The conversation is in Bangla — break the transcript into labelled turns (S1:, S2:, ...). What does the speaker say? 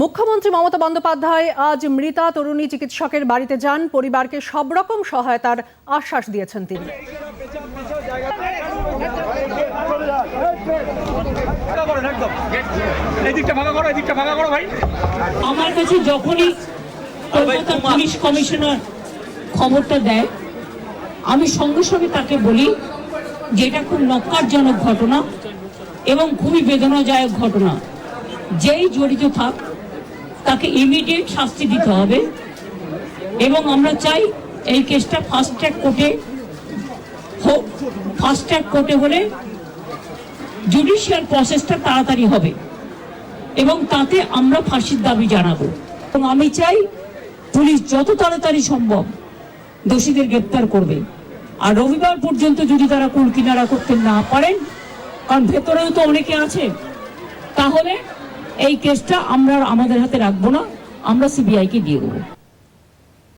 S1: মুখ্যমন্ত্রী মমতা বন্দ্যোপাধ্যায় আজ মৃতা তরুণী চিকিৎসকের বাড়িতে যান। পরিবারকে সব রকম সহায়তার আশ্বাস দিয়েছেন তিনি।
S2: ফাঁকা করেন একদম এই দিকটা ফাঁকা করো এই দিকটা ফাঁকা করো ভাই।
S3: আমার কাছে যখনই কলকাতা পুলিশ কমিশনার খবরটা দেয় আমি সঙ্গে সঙ্গে তাকে বলি যে এটা খুব নক্কারজনক ঘটনা এবং খুবই বেদনাদায়ক ঘটনা। যেই জড়িত থাক তাকে ইমিডিয়েট শাস্তি দিতে হবে। এবং আমরা চাই এই কেসটা ফাস্ট ট্র্যাক কোর্টে হোক ফাস্ট ট্র্যাক কোর্টে হলে জুডিশিয়াল প্রসেসটা তাড়াতাড়ি হবে। এবং তাতে আমরা ফাঁসির দাবি জানাব। এবং আমি চাই পুলিশ যত তাড়াতাড়ি সম্ভব দোষীদের গ্রেপ্তার করবে। আর রবিবার পর্যন্ত যদি তারা কুল কিনারা করতে না পারেন, কারণ ভেতরেও তো অনেকে আছে, তাহলে এই কেসটা আমরা আমাদের হাতে রাখব না আমরা সিবিআইকে দিয়ে দেবো।